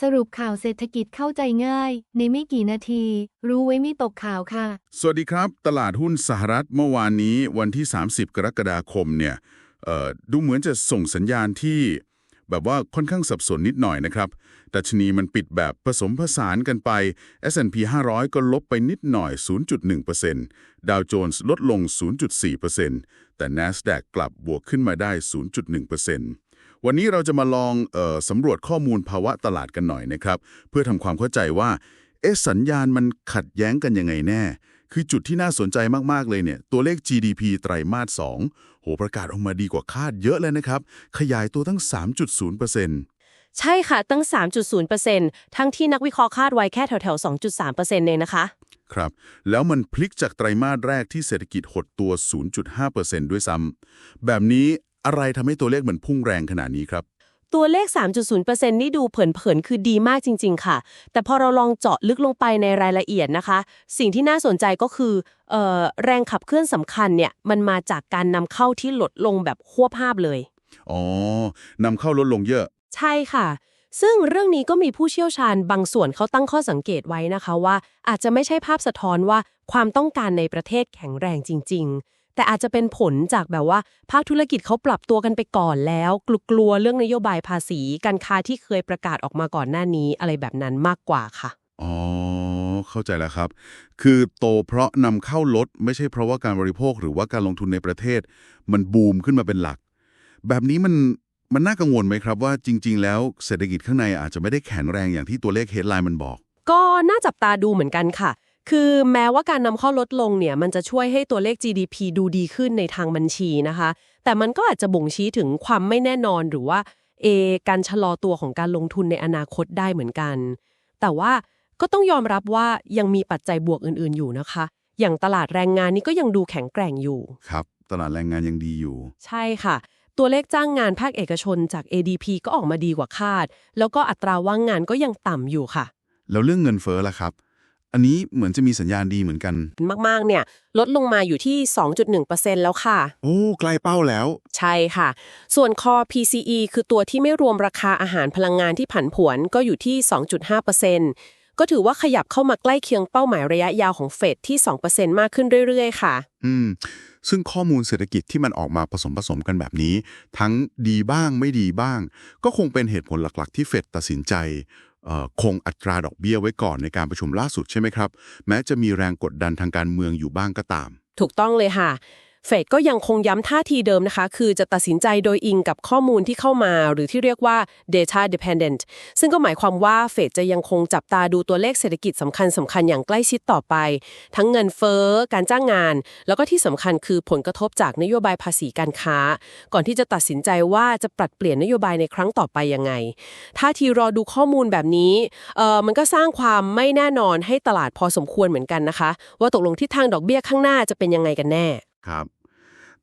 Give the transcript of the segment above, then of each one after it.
สรุปข่าวเศรษฐกิจเข้าใจง่าย ในไม่กี่นาที รู้ไว้ไม่ตกข่าวค่ะ สวัสดีครับ ตลาดหุ้นสหรัฐเมื่อวานนี้วันที่ 30 กรกฎาคมเนี่ยเอ่อดูเหมือนจะส่งสัญญาณที่ แบบว่าค่อนข้างสับสนนิดหน่อยนะครับดัชนีมันปิดแบบผสมผสานกันไป S&P 500 ก็ลบไปนิดหน่อย 0.1%ดาวโจนส์ลดลง 0.4%แต่ NASDAQ กลับบวกขึ้นมาได้ 0.1% วันนี้เราจะมาลองเออสำรวจข้อมูลภาวะตลาดกันหน่อยนะครับ เพื่อทำความเข้าใจว่าเอ๊ะสัญญาณมันขัดแย้งกันยังไงแน่ คือจุดที่น่าสนใจมาก ๆ เลยเนี่ย ตัวเลข GDP ไตรมาส 2 โหประกาศออกมาดีกว่าคาดเยอะเลยนะครับ ขยายตัวตั้ง 3.0%ใช่ค่ะ ตั้ง 3.0%ทั้งที่นักวิเคราะห์คาดไว้แค่แถวๆ 2.3%เองนะคะ ครับ แล้วมันพลิกจากไตรมาสแรกที่เศรษฐกิจหดตัว 0.5%ด้วยซ้ำแบบนี้ อะไรทำให้ตัวเลขมันพุ่งแรงขนาดนี้ครับ ตัวเลข 3.0%นี่ดูเผินๆ คือดีมากจริง ๆ ค่ะ แต่พอเราลองเจาะลึกลงไปในรายละเอียดนะคะ สิ่งที่น่าสนใจก็คือเอ่อแรงขับเคลื่อนสำคัญเนี่ย มันมาจากการนำเข้าที่ลดลงแบบควบภาพเลย อ๋อนำเข้าลดลงเยอะ ใช่ค่ะซึ่งเรื่องนี้ก็มีผู้เชี่ยวชาญบางส่วนเขาตั้งข้อสังเกตไว้นะคะว่า อาจจะไม่ใช่ภาพสะท้อนว่าความต้องการในประเทศแข็งแรงจริงๆ แต่อาจจะเป็นผลจากแบบว่า ภาคธุรกิจเขาปรับตัวกันไปก่อนแล้ว กลัวๆเรื่องนโยบายภาษีการค้าที่เคยประกาศออกมาก่อนหน้านี้อะไรแบบนั้นมากกว่าค่ะอ๋อเข้าใจแล้วครับ คือโตเพราะนำเข้าลด ไม่ใช่เพราะว่าการบริโภคหรือว่าการลงทุนในประเทศ มันบูมขึ้นมาเป็นหลัก แบบนี้มันมันน่ากังวลไหมครับว่าจริง ๆ แล้วเศรษฐกิจข้างในอาจจะไม่ได้แข็งแรงอย่างที่ตัวเลขเฮดไลน์มันบอก ก็น่าจับตาดูเหมือนกันค่ะ คือแม้ว่าการนำเข้าลดลงเนี่ยมันจะช่วยให้ตัวเลข GDP ดูดีขึ้นในทางบัญชีนะคะ แต่มันก็อาจจะบ่งชี้ถึงความไม่แน่นอนหรือว่าเอการชะลอตัวของการลงทุนในอนาคตได้เหมือนกัน แต่ว่าก็ต้องยอมรับว่ายังมีปัจจัยบวกอื่น ๆ อยู่นะคะ อย่างตลาดแรงงานนี่ก็ยังดูแข็งแกร่งอยู่ ครับ ตลาดแรงงานยังดีอยู่ ใช่ค่ะ ตัวเลขจ้างงานภาคเอกชนจาก ADP ก็ออกมาดีกว่าคาด แล้วก็อัตราว่างงานก็ยังต่ำอยู่ค่ะ แล้วเรื่องเงินเฟ้อล่ะครับ อันนี้เหมือนจะมีสัญญาณดีเหมือนกัน มากๆ เนี่ย ลดลงมาอยู่ที่ 2.1%แล้วค่ะ โอ้ใกล้เป้าแล้ว ใช่ค่ะ ส่วน Core PCE คือตัวที่ไม่รวมราคาอาหารพลังงานที่ผันผวนก็อยู่ที่ 2.5%ก็ถือว่าขยับเข้ามาใกล้เคียงเป้าหมายระยะยาวของเฟดที่ 2%มากขึ้นเรื่อยๆ ค่ะ อืม ซึ่งข้อมูลเศรษฐกิจที่มันออกมาผสมผสมกันแบบนี้ ทั้งดีบ้างไม่ดีบ้าง ก็คงเป็นเหตุผลหลักๆ ที่เฟดตัดสินใจเอ่อ คงอัตราดอกเบี้ยไว้ก่อนในการประชุมล่าสุดใช่ไหมครับ แม้จะมีแรงกดดันทางการเมืองอยู่บ้างก็ตาม ถูกต้องเลยค่ะ เฟดก็ยังคงย้ำท่าทีเดิมนะคะ คือจะตัดสินใจโดยอิงกับข้อมูลที่เข้ามา หรือที่เรียกว่า data dependent ซึ่งก็หมายความว่าเฟดจะยังคงจับตาดูตัวเลขเศรษฐกิจสำคัญสำคัญอย่างใกล้ชิดต่อไป ทั้งเงินเฟ้อ การจ้างงาน แล้วก็ที่สำคัญคือผลกระทบจากนโยบายภาษีการค้า ก่อนที่จะตัดสินใจว่าจะปรับเปลี่ยนนโยบายในครั้งต่อไปยังไง ท่าทีรอดูข้อมูลแบบนี้เอ่อมันก็สร้างความไม่แน่นอนให้ตลาดพอสมควรเหมือนกันนะคะ ว่าตกลงทิศทางดอกเบี้ยข้างหน้าจะเป็นยังไงกันแน่ ครับ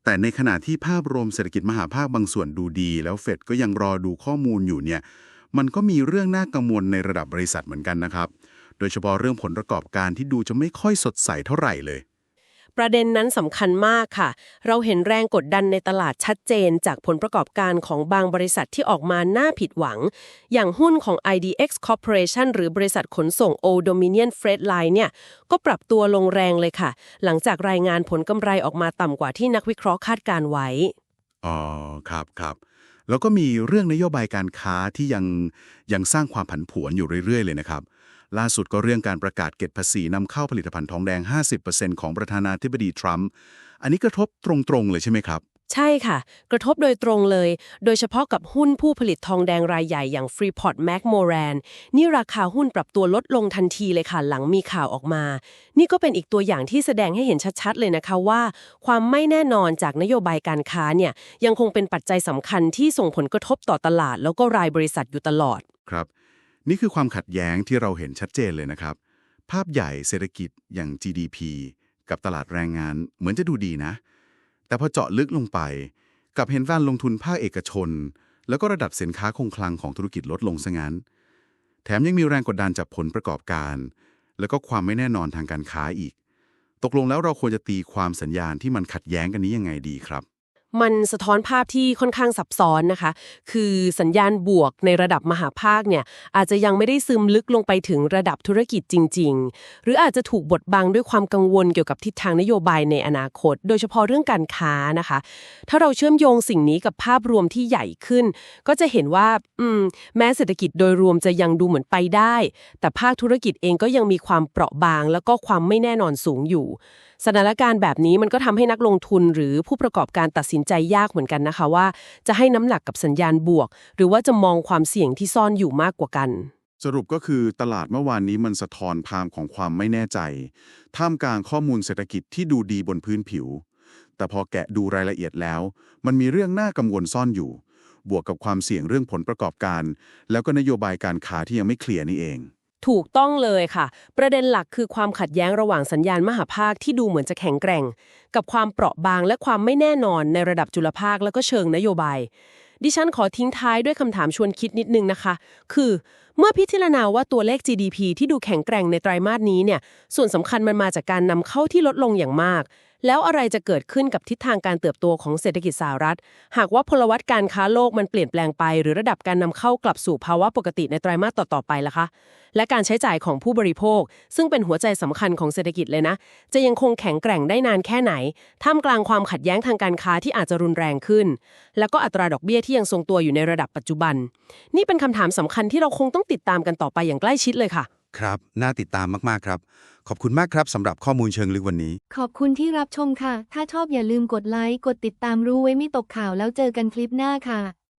แต่ในขณะที่ภาพรวมเศรษฐกิจมหาภาคบางส่วนดูดี แล้วเฟดก็ยังรอดูข้อมูลอยู่เนี่ย มันก็มีเรื่องน่ากังวลในระดับบริษัทเหมือนกันนะครับ โดยเฉพาะเรื่องผลประกอบการที่ดูจะไม่ค่อยสดใสเท่าไหร่เลย ประเด็นนั้นสำคัญมากค่ะ เราเห็นแรงกดดันในตลาดชัดเจนจากผลประกอบการของบางบริษัทที่ออกมาน่าผิดหวัง อย่างหุ้นของ IDX Corporation หรือบริษัทขนส่ง Old Dominion Freight Line เนี่ย ก็ปรับตัวลงแรงเลยค่ะ หลังจากรายงานผลกำไรออกมาต่ำกว่าที่นักวิเคราะห์คาดการไว้ อ๋อ ครับครับแล้วก็มีเรื่องนโยบายการค้าที่ยังยังสร้างความผันผวนอยู่เรื่อย ๆ เลยนะครับ ล่าสุดก็เรื่องการประกาศเก็บภาษีนำเข้าผลิตภัณฑ์ทองแดง 50%ของประธานาธิบดีทรัมป์อันนี้กระทบตรงๆเลยใช่ไหมครับ ใช่ค่ะ กระทบโดยตรงเลย โดยเฉพาะกับหุ้นผู้ผลิตทองแดงรายใหญ่อย่าง Freeport McMoran นี่ราคาหุ้นปรับตัวลดลงทันทีเลยค่ะ หลังมีข่าวออกมา นี่ก็เป็นอีกตัวอย่างที่แสดงให้เห็นชัดๆเลยนะคะว่า ความไม่แน่นอนจากนโยบายการค้าเนี่ยยังคงเป็นปัจจัยสำคัญที่ส่งผลกระทบต่อตลาด แล้วก็รายบริษัทอยู่ตลอด ครับ นี่คือความขัดแย้งที่เราเห็นชัดเจนเลยนะครับ ภาพใหญ่เศรษฐกิจอย่าง GDP กับตลาดแรงงานเหมือนจะดูดีนะ แต่พอเจาะลึกลงไป กับเห็นการลงทุนภาคเอกชน แล้วก็ระดับสินค้าคงคลังของธุรกิจลดลงซะงั้น แถมยังมีแรงกดดันจากผลประกอบการ แล้วก็ความไม่แน่นอนทางการค้าอีก ตกลงแล้วเราควรจะตีความสัญญาณที่มันขัดแย้งกันนี้ยังไงดีครับ มันสะท้อนภาพที่ค่อนข้างซับซ้อนนะคะ คือสัญญาณบวกในระดับมหาภาคเนี่ยอาจจะยังไม่ได้ซึมลึกลงไปถึงระดับธุรกิจจริง ๆ หรืออาจจะถูกบดบังด้วยความกังวลเกี่ยวกับทิศทางนโยบายในอนาคต โดยเฉพาะเรื่องการค้านะคะ ถ้าเราเชื่อมโยงสิ่งนี้กับภาพรวมที่ใหญ่ขึ้น ก็จะเห็นว่าอืมแม้เศรษฐกิจโดยรวมจะยังดูเหมือนไปได้ แต่ภาคธุรกิจเองก็ยังมีความเปราะบาง แล้วก็ความไม่แน่นอนสูงอยู่สถานการณ์แบบนี้มันก็ทำให้นักลงทุนหรือผู้ประกอบการตัดสินใจยากเหมือนกันนะคะว่า จะให้น้ำหนักกับสัญญาณบวก หรือว่าจะมองความเสี่ยงที่ซ่อนอยู่มากกว่ากัน สรุปก็คือตลาดเมื่อวานนี้มันสะท้อนภาพของความไม่แน่ใจ ท่ามกลางข้อมูลเศรษฐกิจที่ดูดีบนพื้นผิว แต่พอแกะดูรายละเอียดแล้ว มันมีเรื่องน่ากังวลซ่อนอยู่ บวกกับความเสี่ยงเรื่องผลประกอบการ แล้วก็นโยบายการค้าที่ยังไม่เคลียร์นี่เอง ถูกต้องเลยค่ะ ประเด็นหลักคือความขัดแย้งระหว่างสัญญาณมหาภาคที่ดูเหมือนจะแข็งแกร่ง กับความเปราะบางและความไม่แน่นอนในระดับจุลภาคแล้วก็เชิงนโยบาย ดิฉันขอทิ้งท้ายด้วยคำถามชวนคิดนิดนึงนะคะ คือ เมื่อพิจารณาว่าตัวเลข GDP ที่ดูแข็งแกร่งในไตรมาสนี้เนี่ยส่วนสำคัญมันมาจากการนำเข้าที่ลดลงอย่างมาก แล้วอะไรจะเกิดขึ้นกับทิศทางการเติบโตของเศรษฐกิจสหรัฐ หากว่าพลวัตการค้าโลกมันเปลี่ยนแปลงไป หรือระดับการนำเข้ากลับสู่ภาวะปกติในไตรมาสต่อๆไปล่ะคะ และการใช้จ่ายของผู้บริโภค ซึ่งเป็นหัวใจสำคัญของเศรษฐกิจเลยนะ จะยังคงแข็งแกร่งได้นานแค่ไหน ท่ามกลางความขัดแย้งทางการค้าที่อาจจะรุนแรงขึ้น แล้วก็อัตราดอกเบี้ยที่ยังทรงตัวอยู่ในระดับปัจจุบัน นี่เป็นคำถามสำคัญที่เราคงต้องติดตามกันต่อไปอย่างใกล้ชิดเลยค่ะ ครับ น่าติดตามมาก ๆ ครับ ขอบคุณมากครับสำหรับข้อมูลเชิงลึกวันนี้ ขอบคุณที่รับชมค่ะ ถ้าชอบอย่าลืมกดไลค์ กดติดตามรู้ไว้ไม่ตกข่าวแล้วเจอกันคลิปหน้าค่ะ